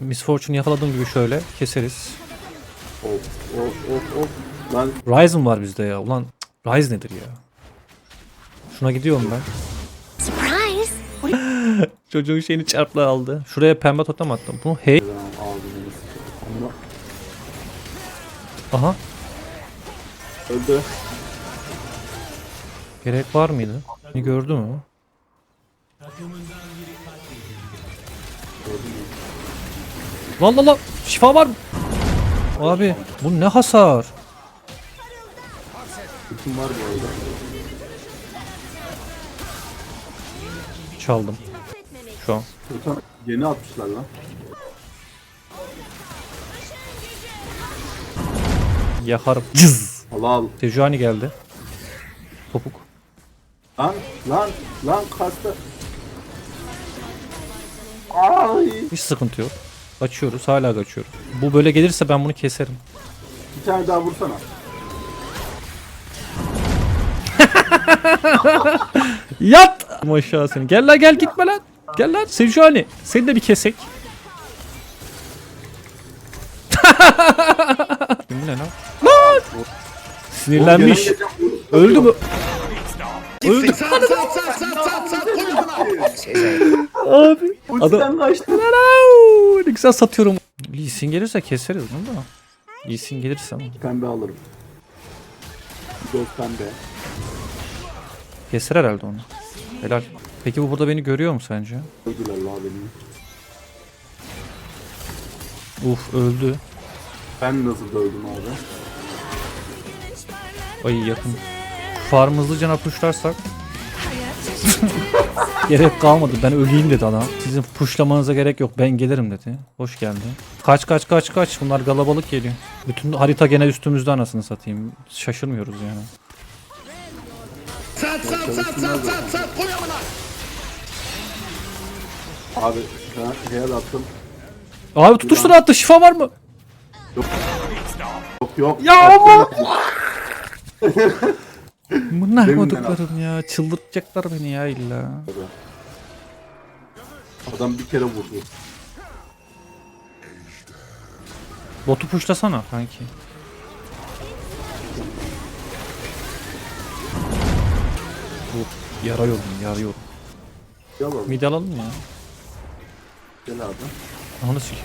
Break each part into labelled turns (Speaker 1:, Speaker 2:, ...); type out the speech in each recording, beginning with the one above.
Speaker 1: Miss Fortune yakaladığım gibi şöyle keseriz.
Speaker 2: Of of of of. Lan
Speaker 1: Ryzen var bizde ya. Ulan Ryze nedir ya? Şuna gidiyorum ben.
Speaker 3: Surprise!
Speaker 1: Çocuğun şeyini çarpla aldı. Şuraya pembe totem attım. Bunu hey.
Speaker 2: ben.
Speaker 1: Aha.
Speaker 2: Öldü.
Speaker 1: Gerek var mıydı? Beni gördü mü? Lan lan lan. Şifa var mı? Abi bu ne hasar?
Speaker 2: Bütün var bu arada.
Speaker 1: Çaldım. Şu an.
Speaker 2: Yeni atmışlar lan.
Speaker 1: Yakarım. Cız.
Speaker 2: Al al.
Speaker 1: Sejuani geldi. Topuk.
Speaker 2: Lan lan lan kastı. Ay.
Speaker 1: Hiç sıkıntı yok. Kaçıyoruz. Hala kaçıyoruz. Bu böyle gelirse ben bunu keserim.
Speaker 2: Bir tane daha vursana.
Speaker 1: Yat! Aşağı seni. Gel lan gel gitme lan. Gel lan Sejuani. Seni de bir kesek. Bu ne lan? Lan! Sinirlenmiş.
Speaker 2: Gelen gelen vur.
Speaker 1: Öldü mü? Öldü. Abi. Adam...
Speaker 2: Ultiden kaçtı.
Speaker 1: Alo! Ne güzel satıyorum. Lee Sin gelirse keseriz bunu da. Lee Sin gelirse ama.
Speaker 2: Pembe alırım. Göz pembe.
Speaker 1: Keser herhalde onu. Helal. Peki bu burada beni görüyor mu sence?
Speaker 2: Öldüler la beni.
Speaker 1: Uf öldü.
Speaker 2: Ben nasıl dövdüm abi?
Speaker 1: Ay yakın. Farm hızlıca napuşlarsak. gerek kalmadı. Ben öleyim dedi adam. Sizin puşlamanıza gerek yok. Ben gelirim dedi. Hoş geldi. Kaç kaç kaç kaç. Bunlar galabalık geliyor. Bütün harita gene üstümüzde anasını satayım. Şaşırmıyoruz yani.
Speaker 2: Abi ben attım.
Speaker 1: Abi tutuştur attı. Şifa var mı?
Speaker 2: Yok yok.
Speaker 1: Ya
Speaker 2: Attım.
Speaker 1: ama. Bunlar koduklarım ya. Çıldırtacaklar beni ya illa.
Speaker 2: Adam bir kere vurdu.
Speaker 1: Botu puşlasana kanki. Bu yarıyorum yarıyorum.
Speaker 2: Gel abi.
Speaker 1: Mid alalım ya.
Speaker 2: Gel abi.
Speaker 1: Onu sikeyim.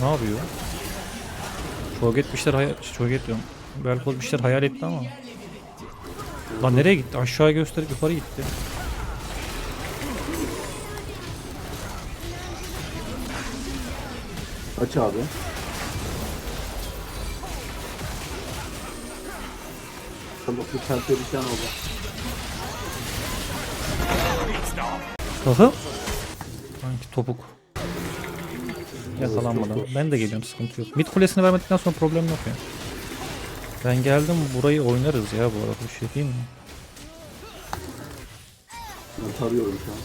Speaker 1: Ne yapıyor? Çoget bir şeyler hayal... Çoget Belkol bir şeyler hayal etti ama. Lan nereye gitti? Aşağı gösterip yukarı gitti.
Speaker 2: Aç abi. Tamam bir tane bir tane oldu.
Speaker 1: Bakın. Sanki topuk. Yakalanmadan. Ben de geliyorum sıkıntı yok. Mid kulesini vermedikten sonra problem yok ya. Ben geldim burayı oynarız ya bu arada bir şey değil mi?
Speaker 2: Ben tarıyorum şu an.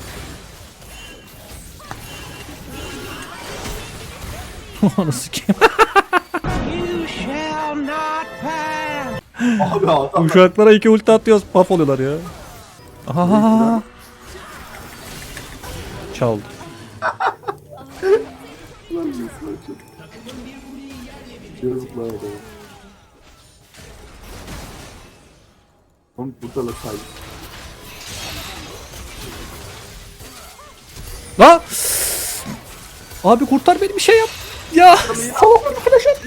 Speaker 1: Onu sikeyim.
Speaker 2: Abi adam
Speaker 1: Uşaklara iki ulti atıyoruz. Paf oluyorlar ya. Aha. Çaldı.
Speaker 2: Yazıklar. Oğlum burada da say.
Speaker 1: La! Abi kurtar beni bir şey yap. Ya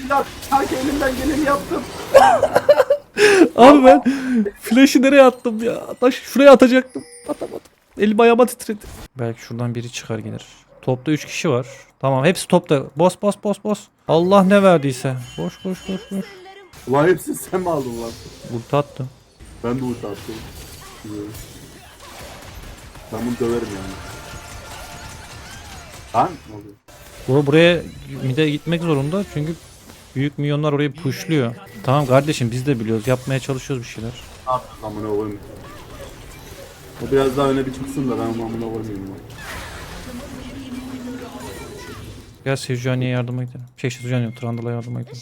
Speaker 2: Ya sanki elimden geleni yaptım.
Speaker 1: abi ben flash'ı nereye attım ya? Taş şuraya atacaktım. Atamadım. Elim ayağıma titredi. Belki şuradan biri çıkar gelir. Topta 3 kişi var. Tamam hepsi topta. Bos bos bos bos. Allah ne verdiyse. Boş boş boş boş.
Speaker 2: Ulan hepsini sen mi aldın lan?
Speaker 1: Ulti attım.
Speaker 2: Ben de ulti attım. Biliyorum. Ben bunu döverim yani. Lan ne oluyor?
Speaker 1: Bura buraya mide gitmek zorunda çünkü büyük milyonlar orayı pushluyor. Tamam kardeşim biz de biliyoruz. Yapmaya çalışıyoruz bir şeyler.
Speaker 2: Ne yaptın amına koyayım? O biraz daha öne bir çıksın da ben onu amına koymayayım. ya.
Speaker 1: Gel Sejuani'ye yardıma gidelim. Şey Sejuani'ye Trundle'a yardıma gidelim.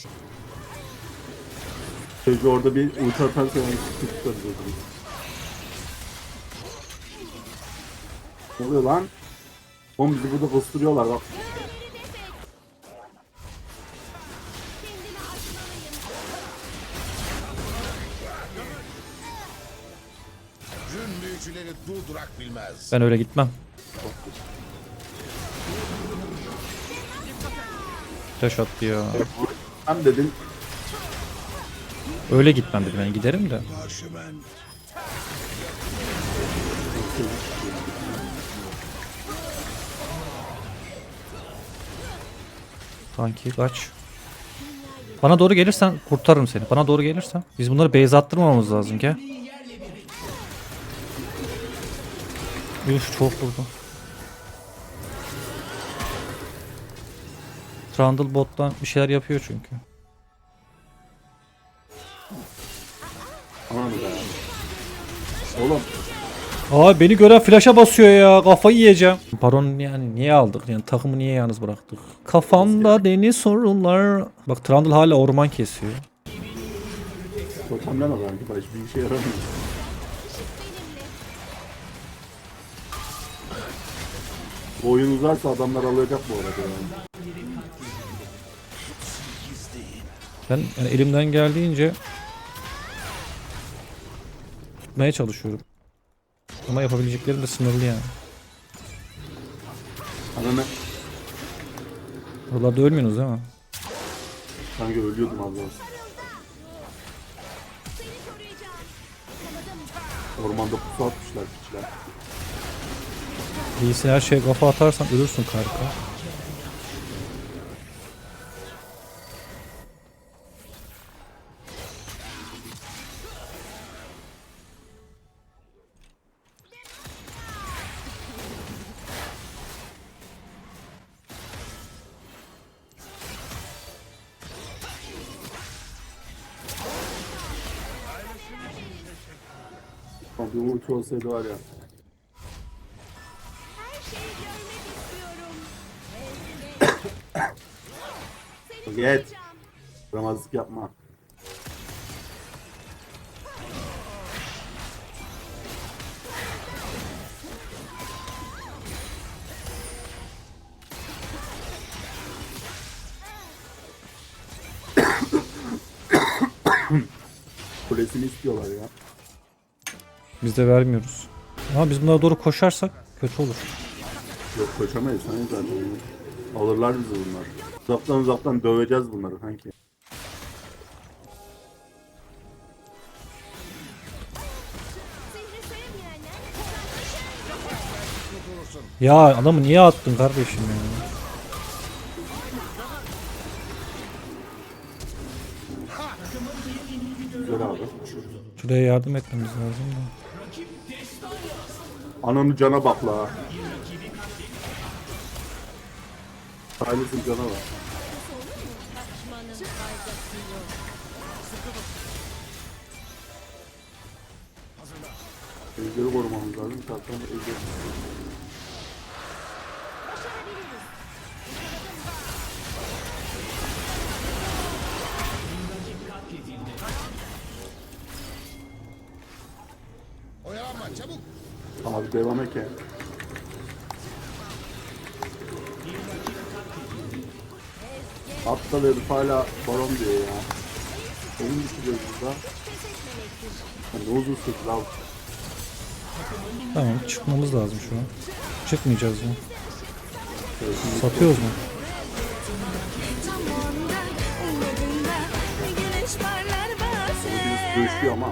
Speaker 2: Çocuğu orada bir ulti o zaman. Ne oluyor lan? Oğlum bizi burada kıstırıyorlar bak.
Speaker 3: Büyücüleri durdurak bilmez.
Speaker 1: Ben öyle gitmem. Flash attı ya.
Speaker 2: Hem dedin
Speaker 1: Öyle gitmem dedim ben giderim de. Kanki kaç. Bana doğru gelirsen kurtarırım seni. Bana doğru gelirsen. Biz bunları base attırmamamız lazım ki. Üf çok vurdu. Trundle bottan bir şeyler yapıyor çünkü.
Speaker 2: Be. Oğlum
Speaker 1: Aa beni gören flash'a basıyor ya. Kafayı yiyeceğim. Baron yani niye aldık? Yani takımı niye yalnız bıraktık? Kafamda deniz sorular. Bak Trundle hala orman kesiyor.
Speaker 2: totemleme kanki bak hiçbir işe yaramıyor. Bu oyun uzarsa adamlar alacak bu arada yani.
Speaker 1: Ben yani elimden geldiğince tutmaya çalışıyorum. Ama yapabileceklerim de sınırlı yani.
Speaker 2: Ananı
Speaker 1: Buralarda ölmüyorsunuz değil mi?
Speaker 2: kanka ölüyordum az. Ormanda pusu atmışlar piçler.
Speaker 1: Değilse her şeye kafa atarsan ölürsün kanka.
Speaker 2: Bir ulti olsaydı var ya. Geç. Ramazlık yapma. Kulesini istiyorlar ya.
Speaker 1: Biz de vermiyoruz. Ama biz bunlara doğru koşarsak kötü olur.
Speaker 2: Yok koşamayız hani zaten. Alırlar bizi bunlar. Uzaktan uzaktan döveceğiz bunları kanki.
Speaker 1: Ya adamı niye attın kardeşim ya?
Speaker 2: Güzel abi.
Speaker 1: Şuraya yardım etmemiz lazım da.
Speaker 2: Ananı cana bak la. Silas'ın cana bak. Ejderi korumamız lazım. Zaten ejder. Abi devam et ya. Aptal herif hala baron diyor ya. Oyun düşürüyoruz burada. Ya Ne uzun sürdü abi.
Speaker 1: Tamam çıkmamız lazım şu an. Çıkmayacağız mı? Satıyoruz mu?
Speaker 2: Dövüşüyor ama.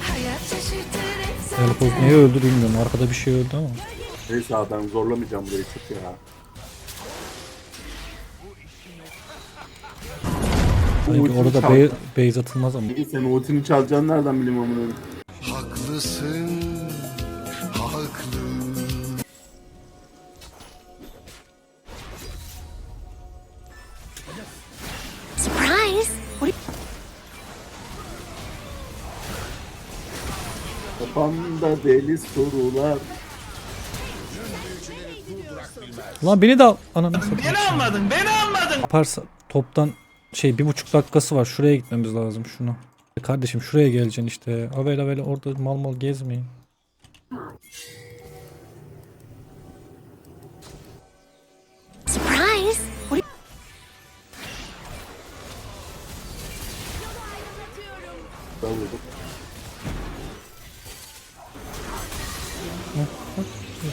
Speaker 4: Hayat şaşırtır hep
Speaker 1: Elpoz niye öldü bilmiyorum. Arkada bir şey öldü ama.
Speaker 2: Neyse ben zorlamayacağım burayı çık ya. Bu
Speaker 1: Sanki orada base, base atılmaz ama.
Speaker 2: Peki sen ultini çalacağını nereden bileyim amına?
Speaker 3: Haklısın. Haklı.
Speaker 4: Surprise!
Speaker 2: Kafamda deli sorular.
Speaker 1: Lan beni de al. Ananı satayım. Beni almadın, beni almadın. Yaparsa toptan şey bir buçuk dakikası var. Şuraya gitmemiz lazım şunu. Kardeşim şuraya geleceksin işte. Avel avel orada mal mal gezmeyin.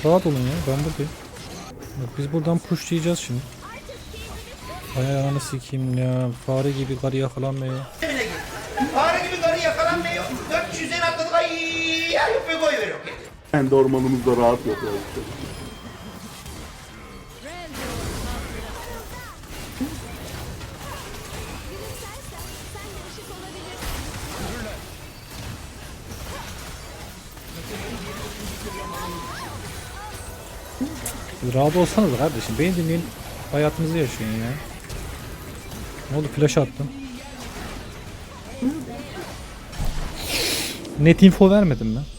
Speaker 1: Rahat olun ya ben buradayım. Bak, biz buradan pushlayacağız şimdi. Ayağını sikeyim ya. Fare gibi karı yakalanmıyor.
Speaker 5: Fare gibi karı yakalanmıyor. 400'den atladık ay ya yapıyor koyuyor.
Speaker 2: Kendi ormanımızda rahat yapıyoruz.
Speaker 1: Siz rahat olsanız kardeşim. Beni dinleyin. Hayatınızı yaşayın ya. Ne oldu flash attım. Net info vermedim ben.